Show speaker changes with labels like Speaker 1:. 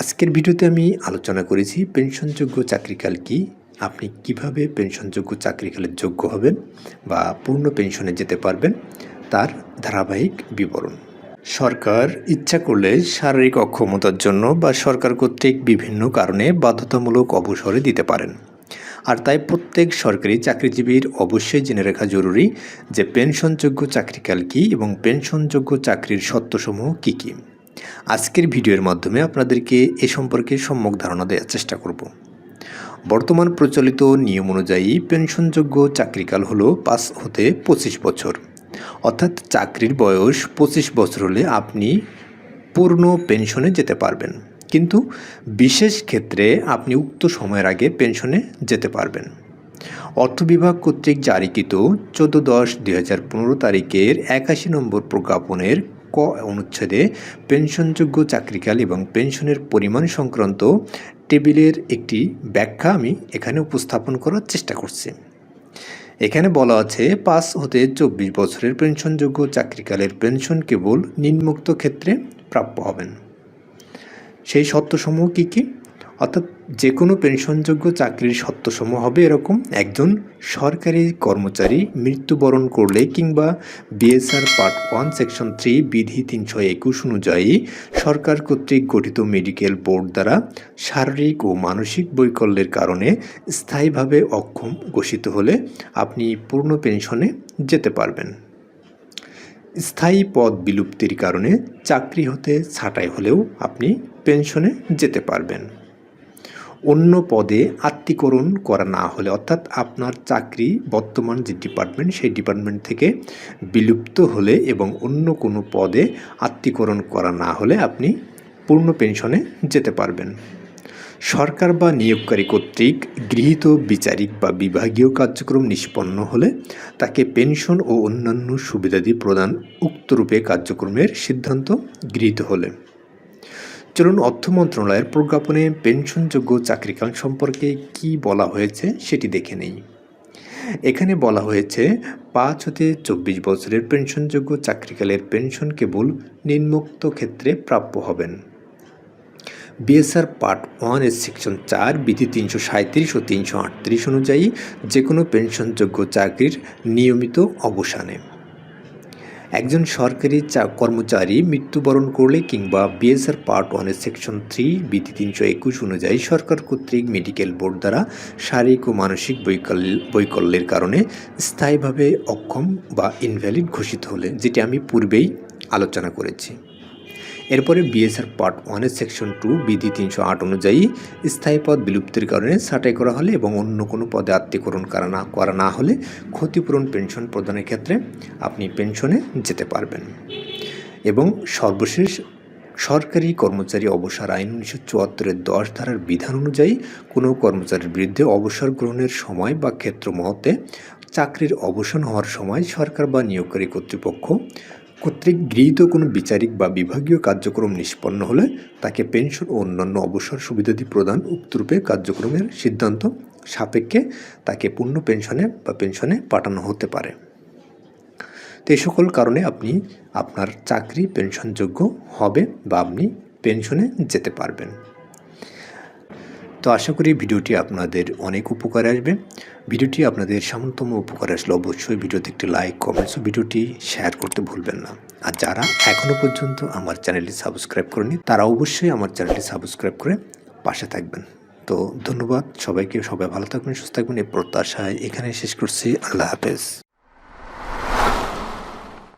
Speaker 1: আজকের ভিডিওতে আমি আলোচনা করেছি পেনশনযোগ্য চাকরিকাল কি, আপনি কীভাবে পেনশনযোগ্য চাকরিকালের যোগ্য হবেন বা পূর্ণ পেনশনে যেতে পারবেন, তার ধারাবাহিক বিবরণ। সরকার ইচ্ছা করলে শারীরিক অক্ষমতার জন্য বা সরকার কর্তৃক বিভিন্ন কারণে বাধ্যতামূলক অবসরে দিতে পারেন। আর তাই প্রত্যেক সরকারি চাকরিজীবীর অবশ্যই জেনে রাখা জরুরি যে পেনশনযোগ্য চাকরিকাল কী এবং পেনশনযোগ্য চাকরির সত্যসমূহ কী কী। আজকের ভিডিওর মাধ্যমে আপনাদেরকে এ সম্পর্কে সম্যক ধারণা দেওয়ার চেষ্টা করব। বর্তমান প্রচলিত নিয়ম অনুযায়ী পেনশনযোগ্য চাকরিকাল হলো পাঁচ হতে পঁচিশ বছর। অর্থাৎ চাকরির বয়স পঁচিশ বছর হলে আপনি পূর্ণ পেনশনে যেতে পারবেন। কিন্তু বিশেষ ক্ষেত্রে আপনি উক্ত সময়ের আগে পেনশনে যেতে পারবেন। অর্থ বিভাগ কর্তৃক জারিকৃত চোদ্দ দশ দুই তারিখের একাশি নম্বর প্রজ্ঞাপনের ক অনুচ্ছেদে পেনশনযোগ্য চাকরিকাল এবং পেনশনের পরিমাণ সংক্রান্ত টেবিলের একটি ব্যাখ্যা আমি এখানে উপস্থাপন করার চেষ্টা করছি। এখানে বলা আছে, পাঁচ হতে চব্বিশ বছরের পেনশনযোগ্য চাকরিকালের পেনশন কেবল নিম্নোক্ত ক্ষেত্রে প্রাপ্য হবেন। সেই সত্যসমূহ কী কী? অর্থাৎ যে কোনো পেনশনযোগ্য চাকরির সত্যসমূহ হবে এরকম। একজন সরকারি কর্মচারী মৃত্যুবরণ করলে কিংবা BSR part one section three বিধি তিনশো একুশ অনুযায়ী সরকার কর্তৃক গঠিত মেডিকেল বোর্ড দ্বারা শারীরিক ও মানসিক বৈকল্যের কারণে স্থায়ীভাবে অক্ষম ঘোষিত হলে আপনি পূর্ণ পেনশনে যেতে পারবেন। স্থায়ী পদ বিলুপ্তির কারণে চাকরি হতে ছাঁটাই হলেও আপনি পেনশনে যেতে পারবেন। অন্য পদে আত্মীকরণ করা না হলে, অর্থাৎ আপনার চাকরি বর্তমান যে ডিপার্টমেন্ট সেই ডিপার্টমেন্ট থেকে বিলুপ্ত হলে এবং অন্য কোনো পদে আত্মীকরণ করা না হলে আপনি পূর্ণ পেনশনে যেতে পারবেন। সরকার বা নিয়োগকারী কর্তৃক গৃহীত বিচারিক বা বিভাগীয় কার্যক্রম নিষ্পন্ন হলে তাকে পেনশন ও অন্যান্য সুবিধাদি প্রদান উক্তরূপে কার্যক্রমের সিদ্ধান্ত গৃহীত হলে। চলুন অর্থ মন্ত্রণালয়ের প্রজ্ঞাপনে পেনশনযোগ্য চাকরিকাল সম্পর্কে কি বলা হয়েছে সেটি দেখে নেই। এখানে বলা হয়েছে, পাঁচ হতে চব্বিশ বছরের পেনশনযোগ্য চাকরিকালের পেনশন কেবল নিম্নোক্ত ক্ষেত্রে প্রাপ্য হবেন। বিএসআর পার্ট ওয়ানের সেকশন চার, বিধি তিনশো সাঁত্রিশ ও তিনশো আটত্রিশ অনুযায়ী যে কোনো পেনশনযোগ্য চাকরির নিয়মিত অবসানে। একজন সরকারি কর্মচারী মৃত্যুবরণ করলে কিংবা বিএসআর পার্ট ওয়ানের সেকশন থ্রি বিধি তিনশো একুশ অনুযায়ী সরকার কর্তৃক মেডিকেল বোর্ড দ্বারা শারীরিক ও মানসিক বৈকল্য বৈকল্যের কারণে স্থায়ীভাবে অক্ষম বা ইনভ্যালিড ঘোষিত হলে, যেটি আমি পূর্বেই আলোচনা করেছি। এরপরে বিএসআর পার্ট ওয়ানের সেকশন টু বিধি তিনশো আট অনুযায়ী স্থায়ী পদ বিলুপ্তির কারণে ছাঁটাই করা হলে এবং অন্য কোনো পদে আত্মীকরণ করা না করা না হলে ক্ষতিপূরণ পেনশন প্রদানের ক্ষেত্রে আপনি পেনশনে যেতে পারবেন। এবং সর্বশেষ সরকারি কর্মচারী অবসর আইন উনিশশো চুয়াত্তরের দশ ধারার বিধান অনুযায়ী কোনো কর্মচারীর বিরুদ্ধে অবসর গ্রহণের সময় বা ক্ষেত্র মহতে চাকরির অবসান হওয়ার সময় সরকার বা নিয়োগকারী কর্তৃপক্ষ কর্তৃক গৃহীত কোনো বিচারিক বা বিভাগীয় কার্যক্রম নিষ্পন্ন হলে তাকে পেনশন ও অন্যান্য অবসর সুবিধাদি প্রদান উক্তরূপে কার্যক্রমের সিদ্ধান্ত সাপেক্ষে তাকে পূর্ণ পেনশনে বা পেনশনে পাঠানো হতে পারে। তো এই সকল কারণে আপনি আপনার চাকরি পেনশনযোগ্য হবে বা আপনি পেনশনে যেতে পারবেন। তো আশা করি ভিডিওটি আপনাদের অনেক উপকার আসবে। ভিডিওটি আপনাদের সামান্যতম উপকার আসলে অবশ্যই ভিডিওতে একটি লাইক, কমেন্টস ভিডিওটি শেয়ার করতে ভুলবেন না। আর যারা এখনও পর্যন্ত আমার চ্যানেলটি সাবস্ক্রাইব করেনি তারা অবশ্যই আমার চ্যানেলটি সাবস্ক্রাইব করে পাশে থাকবেন। তো ধন্যবাদ সবাইকে, সবাই ভালো থাকবেন, সুস্থ থাকবেন এই প্রত্যাশায় এখানে শেষ করছি। আল্লাহ হাফেজ।